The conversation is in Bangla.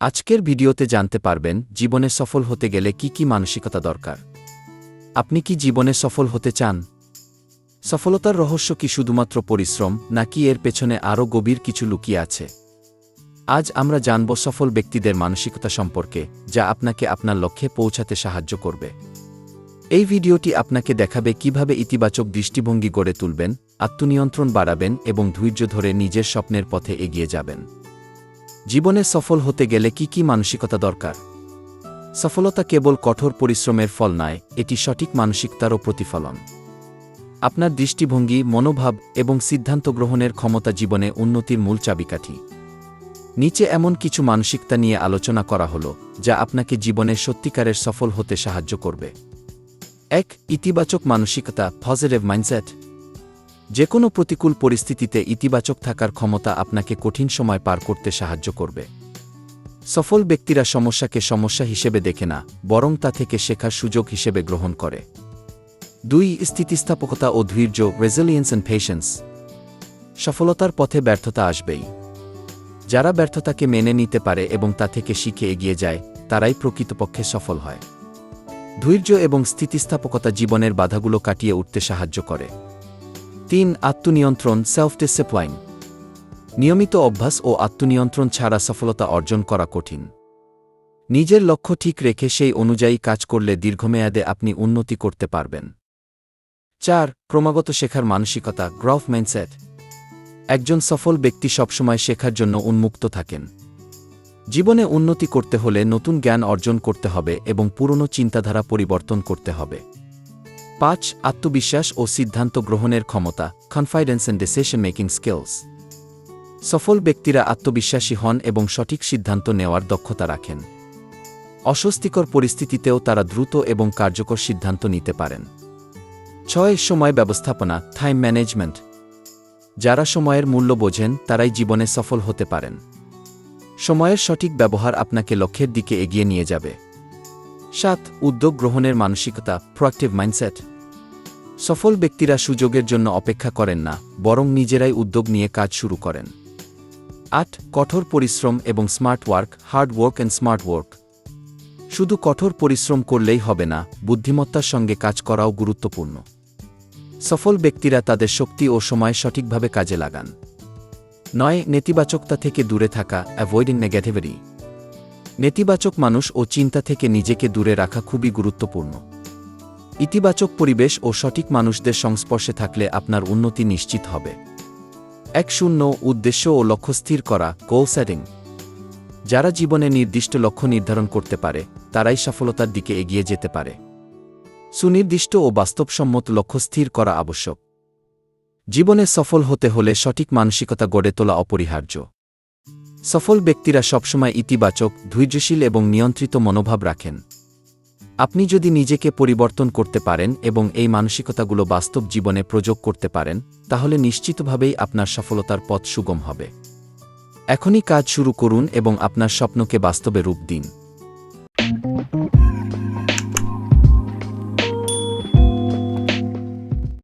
আজকের ভিডিওতে জানতে পারবেন জীবনে সফল হতে গেলে কি কি মানসিকতা দরকার। আপনি কি জীবনে সফল হতে চান? সফলতার রহস্য কি শুধুমাত্র পরিশ্রম, নাকি এর পেছনে আরও গভীর কিছু লুকিয়ে আছে? আজ আমরা জানব সফল ব্যক্তিদের মানসিকতা সম্পর্কে, যা আপনাকে আপনার লক্ষ্যে পৌঁছাতে সাহায্য করবে। এই ভিডিওটি আপনাকে দেখাবে কীভাবে ইতিবাচক দৃষ্টিভঙ্গি গড়ে তুলবেন, আত্মনিয়ন্ত্রণ বাড়াবেন এবং ধৈর্য ধরে নিজের স্বপ্নের পথে এগিয়ে যাবেন। জীবনে সফল হতে গেলে কি কি মানসিকতা দরকার? সফলতা কেবল কঠোর পরিশ্রমের ফল নয়, এটি সঠিক মানসিকতারও প্রতিফলন। আপনার দৃষ্টিভঙ্গি, মনোভাব এবং সিদ্ধান্ত গ্রহণের ক্ষমতা জীবনে উন্নতির মূল চাবিকাঠি। নিচে এমন কিছু মানসিকতা নিয়ে আলোচনা করা হল, যা আপনাকে জীবনে সত্যিকারের সফল হতে সাহায্য করবে। এক, ইতিবাচক মানসিকতা পজিটিভ মাইন্ডসেট যে কোনো প্রতিকূল পরিস্থিতিতে ইতিবাচক থাকার ক্ষমতা আপনাকে কঠিন সময় পার করতে সাহায্য করবে। সফল ব্যক্তিরা সমস্যাকে সমস্যা হিসেবে দেখে না, বরং তা থেকে শেখার সুযোগ হিসেবে গ্রহণ করে। দুই, স্থিতিস্থাপকতা ও ধৈর্য রেজিলিয়েন্স অ্যান্ড পেশেন্স সফলতার পথে ব্যর্থতা আসবেই। যারা ব্যর্থতাকে মেনে নিতে পারে এবং তা থেকে শিখে এগিয়ে যায়, তারাই প্রকৃতপক্ষে সফল হয়। ধৈর্য এবং স্থিতিস্থাপকতা জীবনের বাধাগুলো কাটিয়ে উঠতে সাহায্য করে। তিন আত্মনিয়ন্ত্রণ সেলফ ডিসিপ্লাইন নিয়মিত অভ্যাস ও আত্মনিয়ন্ত্রণ ছাড়া সফলতা অর্জন করা কঠিন। নিজের লক্ষ্য ঠিক রেখে সেই অনুযায়ী কাজ করলে দীর্ঘমেয়াদে আপনি উন্নতি করতে পারবেন। চার, ক্রমাগত শেখার মানসিকতা গ্রফ মাইন্ডসেট একজন সফল ব্যক্তি সবসময় শেখার জন্য উন্মুক্ত থাকেন। জীবনে উন্নতি করতে হলে নতুন জ্ঞান অর্জন করতে হবে এবং পুরনো চিন্তাধারা পরিবর্তন করতে হবে। পাঁচ, আত্মবিশ্বাস ও সিদ্ধান্ত গ্রহণের ক্ষমতা confidence and decision making skills সফল ব্যক্তিরা আত্মবিশ্বাসী হন এবং সঠিক সিদ্ধান্ত নেওয়ার দক্ষতা রাখেন। অস্বস্তিকর পরিস্থিতিতেও তারা দ্রুত এবং কার্যকর সিদ্ধান্ত নিতে পারেন। ছয়, সময় ব্যবস্থাপনা টাইম ম্যানেজমেন্ট যারা সময়ের মূল্য বোঝেন, তারাই জীবনে সফল হতে পারেন। সময়ের সঠিক ব্যবহার আপনাকে লক্ষ্যের দিকে এগিয়ে নিয়ে যাবে। সাত, উদ্যোগ গ্রহণের মানসিকতা প্রোয়াক্টিভ মাইন্ডসেট সফল ব্যক্তিরা সুযোগের জন্য অপেক্ষা করেন না, বরং নিজেরাই উদ্যোগ নিয়ে কাজ শুরু করেন। আট, কঠোর পরিশ্রম এবং smart work hard work and smart work শুধু কঠোর পরিশ্রম করলেই হবে না, বুদ্ধিমত্তার সঙ্গে কাজ করাও গুরুত্বপূর্ণ। সফল ব্যক্তিরা তাদের শক্তি ও সময় সঠিকভাবে কাজে লাগান। নয়, নেতিবাচকতা থেকে দূরে থাকা অ্যাভয়েডিং নেগেটিভিটি নেতিবাচক মানুষ ও চিন্তা থেকে নিজেকে দূরে রাখা খুবই গুরুত্বপূর্ণ। ইতিবাচক পরিবেশ ও সঠিক মানুষদের সংস্পর্শে থাকলে আপনার উন্নতি নিশ্চিত হবে। এক শূন্য উদ্দেশ্য ও লক্ষ্য স্থির করা গোল সেটিং যারা জীবনে নির্দিষ্ট লক্ষ্য নির্ধারণ করতে পারে, তারাই সফলতার দিকে এগিয়ে যেতে পারে। সুনির্দিষ্ট ও বাস্তবসম্মত লক্ষ্য স্থির করা আবশ্যক। জীবনে সফল হতে হলে সঠিক মানসিকতা গড়ে তোলা অপরিহার্য। সফল ব্যক্তিরা সবসময় ইতিবাচক, ধৈর্যশীল এবং নিয়ন্ত্রিত মনোভাব রাখেন। আপনি যদি নিজেকে পরিবর্তন করতে পারেন এবং এই মানসিকতাগুলো বাস্তব জীবনে প্রয়োগ করতে পারেন, তাহলে নিশ্চিতভাবেই আপনার সফলতার পথ সুগম হবে। এখনই কাজ শুরু করুন এবং আপনার স্বপ্নকে বাস্তবে রূপ দিন।